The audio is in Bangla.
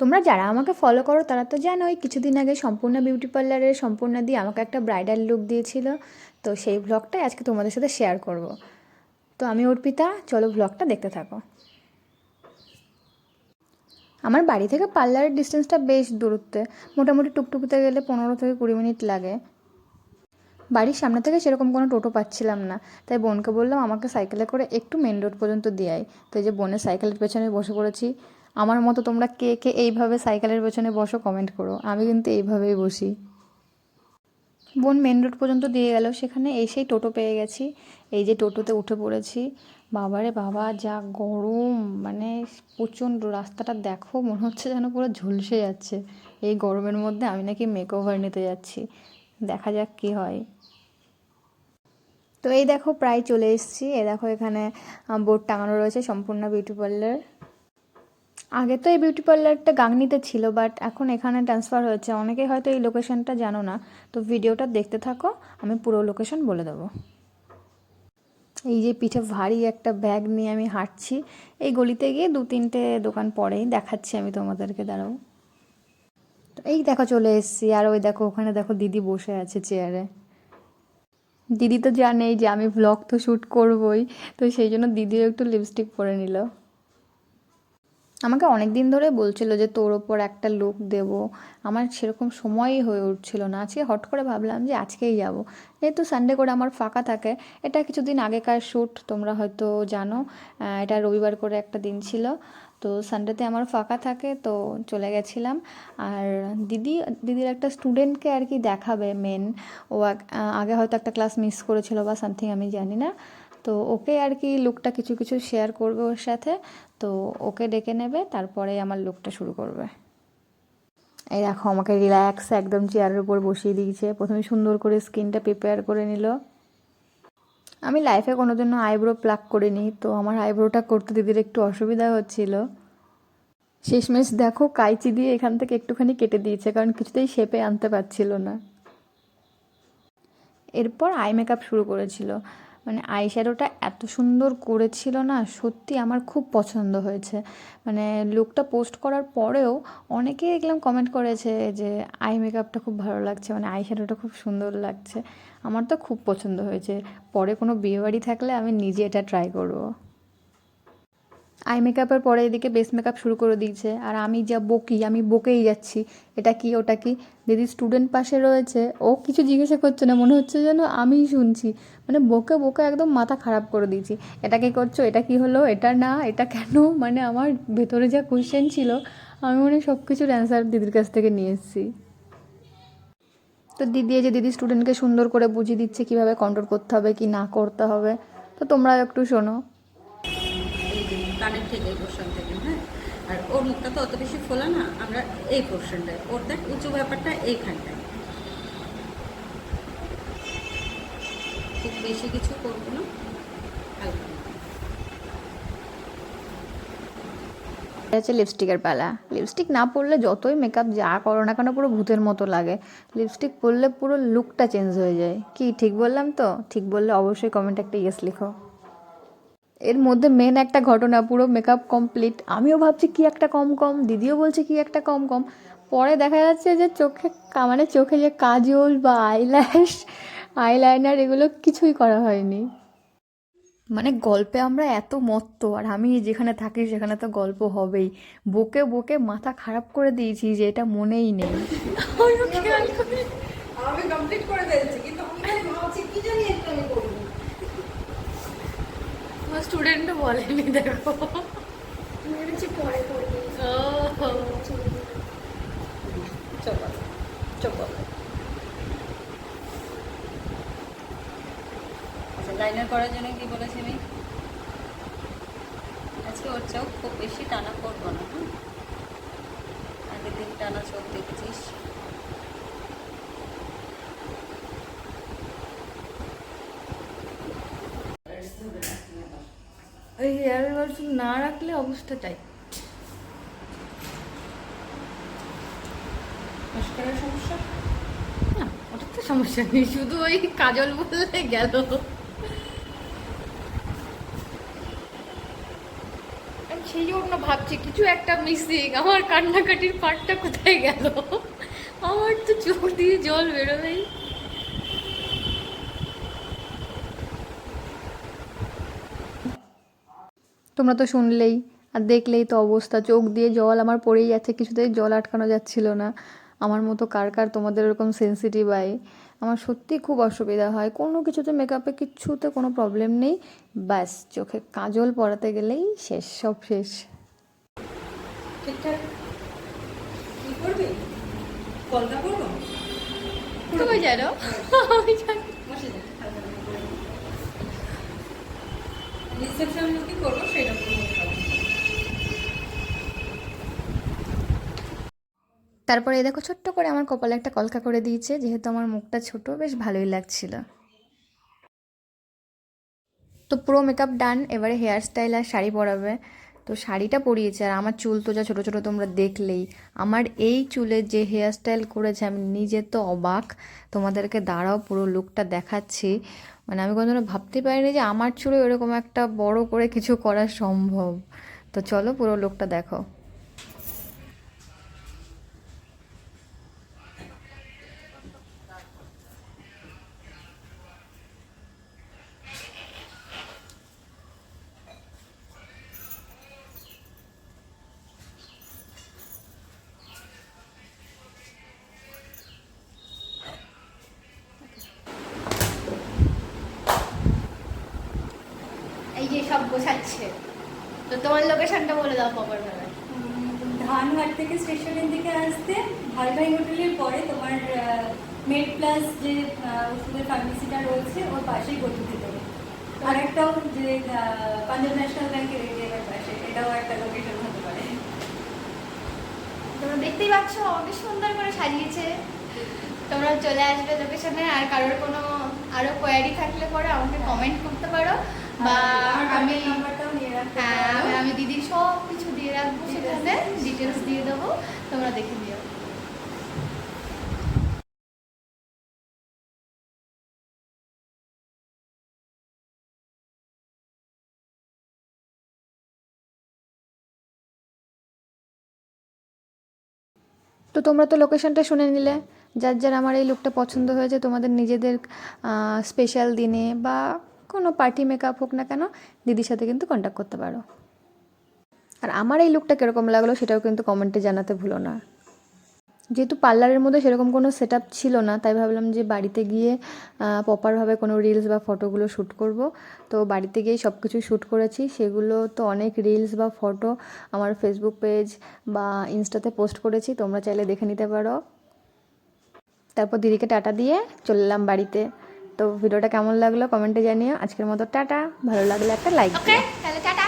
তোমরা যারা আমাকে ফলো করো, তারা তো জানোই কিছুদিন আগে সম্পূর্ণ বিউটি পার্লারের সম্পূর্ণ দিয়ে আমাকে একটা ব্রাইডাল লুক দিয়েছিল। তো সেই ব্লগটাই আজকে তোমাদের সাথে শেয়ার করব। তো আমি অর্পিতা, চলো ব্লগটা দেখতে থাকো। আমার বাড়ি থেকে পার্লারের ডিস্টেন্সটা বেশ দূরত্বে। মোটামুটি টুকটুকিতে গেলে পনেরো থেকে কুড়ি মিনিট লাগে। বাড়ির সামনে থেকে সেরকম কোনো টোটো পাচ্ছিলাম না। তাই বোনকে বললাম, আমাকে সাইকেলে করে একটু মেন রোড পর্যন্ত দিয়াই তো এই যে বোনের সাইকেলের পেছনে বসে পড়েছি। আমার মতো তোমরা কে কে এইভাবে সাইকেলের পেছনে বসো কমেন্ট করো। আমি কিন্তু এইভাবেই বসি। বোন মেন রোড পর্যন্ত দিয়ে গেল। সেখানে এসেই টোটো পেয়ে গেছি। এই যে টোটোতে উঠে পড়েছি। বাবারে বাবা, যা গরম! মানে প্রচণ্ড রাস্তাটা দেখো, মনে হচ্ছে যেন পুরো ঝলসে যাচ্ছে। এই গরমের মধ্যে আমি নাকি মেক ওভার নিতে যাচ্ছি। দেখা যাক কী হয়। তো এই দেখো, প্রায় চলে এসেছি। এ দেখো এখানে বোর্ড টাঙানো রয়েছে সম্পূর্ণ বিউটি পার্লার আগে তো এই বিউটি পার্লারটা গাংনিতে ছিল বাট এখন এখানে ট্রান্সফার হয়েছে। অনেকেই হয়তো এই লোকেশনটা জানো না, তো ভিডিওটা দেখতে থাকো, আমি পুরো লোকেশন বলে দেবো। এই যে পিঠে ভারী একটা ব্যাগ নিয়ে আমি হাঁটছি, এই গলিতে গিয়ে দু তিনটে দোকান পরেই দেখাচ্ছি আমি তোমাদেরকে, দাঁড়াও। তো এই দেখো চলে এসেছি, আর ওই দেখো ওখানে দেখো দিদি বসে আছে চেয়ারে দিদি তো জানেই যে আমি ব্লগ তো শ্যুট করবই, তো সেই জন্য দিদিও একটু লিপস্টিক পরে নিল। আমাকে অনেক দিন ধরে বলছিল যে তোর ওপর একটা লুক দেব। আমার সেরকম সময়ই হয়ে উঠছিল না। আজকে হট করে ভাবলাম যে আজকেই যাব। যেহেতু সানডে করে আমার ফাঁকা থাকে, এটা কিছুদিন আগেকার শ্যুট তোমরা হয়তো জানো। এটা রবিবার করে একটা দিন ছিল। তো সানডেতে আমার ফাঁকা থাকে, তো চলে গেছিলাম। আর দিদি, দিদির একটা স্টুডেন্টকে আর কি দেখাবে মেন ও আগে হয়তো একটা ক্লাস মিস করেছিল বা সামথিং আমি জানি না। তো ওকে আর কি লুকটা কিছু কিছু শেয়ার করবে ওর সাথে। তো ওকে ডেকে নেবে, তারপরে আমার লুকটা শুরু করবে। এই দেখো, আমাকে রিল্যাক্স একদম চেয়ারের উপর বসিয়ে দিয়েছে। প্রথমে সুন্দর করে স্কিনটা প্রিপেয়ার করে নিল। আমি লাইফে কোনো জন্য আইব্রো প্লাক করিনি, তো আমার আইব্রোটা করতে দিদির একটু অসুবিধা হচ্ছিল। শেষমেশ দেখো কাইচি দিয়ে এখান থেকে একটুখানি কেটে দিয়েছে, কারণ কিছুতেই শেপে আনতে পারছিল না। এরপর আই মেকআপ শুরু করেছিল। মানে আই শ্যাডোটা এত সুন্দর করেছিল না, সত্যি আমার খুব পছন্দ হয়েছে। মানে লুকটা পোস্ট করার পরেও অনেকে দেখলাম কমেন্ট করেছে যে আই মেকআপটা খুব ভালো লাগছে মানে আই শ্যাডোটা খুব সুন্দর লাগছে। আমার তো খুব পছন্দ হয়েছে। পরে কোনো বিয়েবাড়ি থাকলে আমি নিজে এটা ট্রাই করব। আই মেকআপের পরে এদিকে বেস মেকআপ শুরু করে দিয়েছে। আর আমি যা বকি, আমি বকেই যাচ্ছি। এটা কি, ওটা কি? দিদি স্টুডেন্ট পাশে রয়েছে, ও কিছু জিজ্ঞাসা করছে না, মনে হচ্ছে যেন আমিই শুনছি। মানে বকে বকে একদম মাথা খারাপ করে দিয়েছি। এটা কি করছ? এটা কি হলো? এটা না? এটা কেন? মানে আমার ভেতরে যা কোয়েশ্চেন ছিল, আমি মানে সব কিছুর অ্যান্সার দিদির কাছ থেকে নিয়ে এসেছি। তো দিদি যে দিদি স্টুডেন্টকে সুন্দর করে বুঝিয়ে দিচ্ছে কীভাবে কন্ট্রোল করতে হবে, কি না করতে হবে, তো তোমরা একটু শোনো। কানের ঠিক এই পোর্শন থেকে হ্যাঁ? আর ওর মুখটা তো অত বেশি ফোলা না, আমরা এই পোর্শনটায় ওর দেখ উঁচু ব্যাপারটা এইখানটায়। খুব বেশি কিছু করব না, হালকা। লিপস্টিকের পালা। লিপস্টিক না পরলে যতই মেকআপ যা করো না কেন, পুরো ভূতের মতো লাগে। লিপস্টিক পরলে পুরো লুকটা চেঞ্জ হয়ে যায়। কি, ঠিক বললাম তো? ঠিক বললে অবশ্যই কমেন্টে একটা ইয়েস লিখো। এর মধ্যে মেন একটা ঘটনা, পুরো মেকআপ কমপ্লিট আমিও ভাবছি কি একটা কম কম, দিদিও বলছে কি একটা কম কম। পরে দেখা যাচ্ছে যে চোখে মানে চোখে যে কাজল বা আইল্যাশ আইলাইনার এগুলো কিছুই করা হয়নি। মানে গল্পে আমরা এত মত্ত, আর আমি যেখানে থাকি সেখানে তো গল্প হবেই। বকে বকে মাথা খারাপ করে দিয়েছি যে এটা মনেই নেই। আমি কমপ্লিট করে ফেলছি কিন্তু আমি খালি ভাবছি কি জানি একটু আমি করব আমার স্টুডেন্টও বলেনি দেখো। চলো চলো। আচ্ছা লাইনার করার জন্য কি বলেছি আমি আজকে ওর চোখ খুব বেশি টানা করব না হ্যাঁ? আগের দিন টানা চোখ দেখেছিস? ওই হেয়ার ওয়াশ না রাখলে অবস্থাটাই নমস্কারের সমস্যা? না ওটা তো সমস্যা নেই শুধু ওই কাজল বললে গেল। সেই জন্য ভাবছি কিছু একটা মিসিং আমার কান্নাকাটির পার্টটা কোথায় গেল? আমার তো চোখ দিয়ে জল বেরোবেই তোমরা তো শুনলেই আর দেখলেই তো অবস্থা। চোখ দিয়ে জল আমার পড়েই যাচ্ছে কিছুতেই জল আটকানো যাচ্ছিল না। আমার মতো কার কার তোমাদের ওরকম সেন্সিটিভ আই? আমার সত্যি খুব অসুবিধা হয়। কোনো কিছুতে মেকআপে কিচ্ছুতে কোনো প্রবলেম নেই। ব্যাস চোখে কাজল পরাতে গেলেই শেষ সব শেষ। ঠিকঠাক? কি করবি? কলকা করব তুমি জানো? আমি জানি। রিসেপশন কি করব সেটা করব তারপরে এই দেখো ছোট্ট করে আমার কপালে একটা কলকা করে দিয়েছে, যেহেতু আমার মুখটা ছোট, বেশ ভালোই লাগছিল। তো পুরো মেকআপ ডান এবারে হেয়ার স্টাইল আর শাড়ি পরাবে। তো শাড়িটা পরিয়েছে, আর আমার চুল তো যা ছোটো ছোটো তোমরা দেখলেই। আমার এই চুলের যে হেয়ার স্টাইল করেছে, আমি নিজে তো অবাক। তোমাদেরকে দাঁড়াও, পুরো লুকটা দেখাচ্ছি। মানে আমি কোনোদিনও ভাবতে পারিনি যে আমার চুলে এরকম একটা বড় করে কিছু করা সম্ভব। তো চলো পুরো লুকটা দেখো। সব গোছাচ্ছে। তো তোমার লোকেশনটা বলে দাও প্রপার ভাবে ধানঘাট থেকে স্টেশনের দিকে আসতে ভালভাই হোটেলের পরে তোমার মেড প্লাস যে ওষুধের ফার্মেসিটা রয়েছে ওর পাশেই দেবে আর একটাও যে পাঞ্জাব ন্যাশনাল ব্যাংকের এটিএমের পাশে এটাও একটা লোকেশন হতে পারে। তোমরা দেখতেই পাচ্ছ অনেক সুন্দর করে সাজিয়েছে। তোমরা চলে আসবে লোকেশনে আর কারোর কোনো আরও কোয়ারি থাকলে পরে আমাকে কমেন্ট করতে পারো। বা আমি হ্যাঁ আমি দিদির সব কিছু দিয়ে রাখব সেখানে। ডিটেলস দিয়ে দেবো তোমরা দেখে নিও। তো তোমরা তো লোকেশনটা শুনে নিলে। যার যার আমার এই লুকটা পছন্দ হয়েছে তোমাদের নিজেদের স্পেশাল দিনে বা কোনো পার্টি মেকআপ হোক না কেন, দিদির সাথে কিন্তু কন্ট্যাক্ট করতে পারো। আর আমার এই লুকটা কীরকম লাগল সেটাও কিন্তু কমেন্টে জানাতে ভুলো না। যেহেতু পার্লারের মধ্যে সেরকম কোনো সেট ছিল না, তাই ভাবলাম যে বাড়িতে গিয়ে প্রপারভাবে কোনো রিলস বা ফটোগুলো শ্যুট করব। তো বাড়িতে গিয়ে সব কিছু শ্যুট করেছি। সেগুলো তো অনেক রিলস বা ফটো আমার ফেসবুক পেজ বা ইনস্টাতে পোস্ট করেছি, তোমরা চাইলে দেখে নিতে পারো। তারপর দিদিকে টাটা দিয়ে চলে এলাম বাড়িতে। তো ভিডিওটা কেমন লাগল কমেন্টে জানিও। আজকের মতো টাটা। ভালো লাগলে একটা লাইক তাহলে টাটা।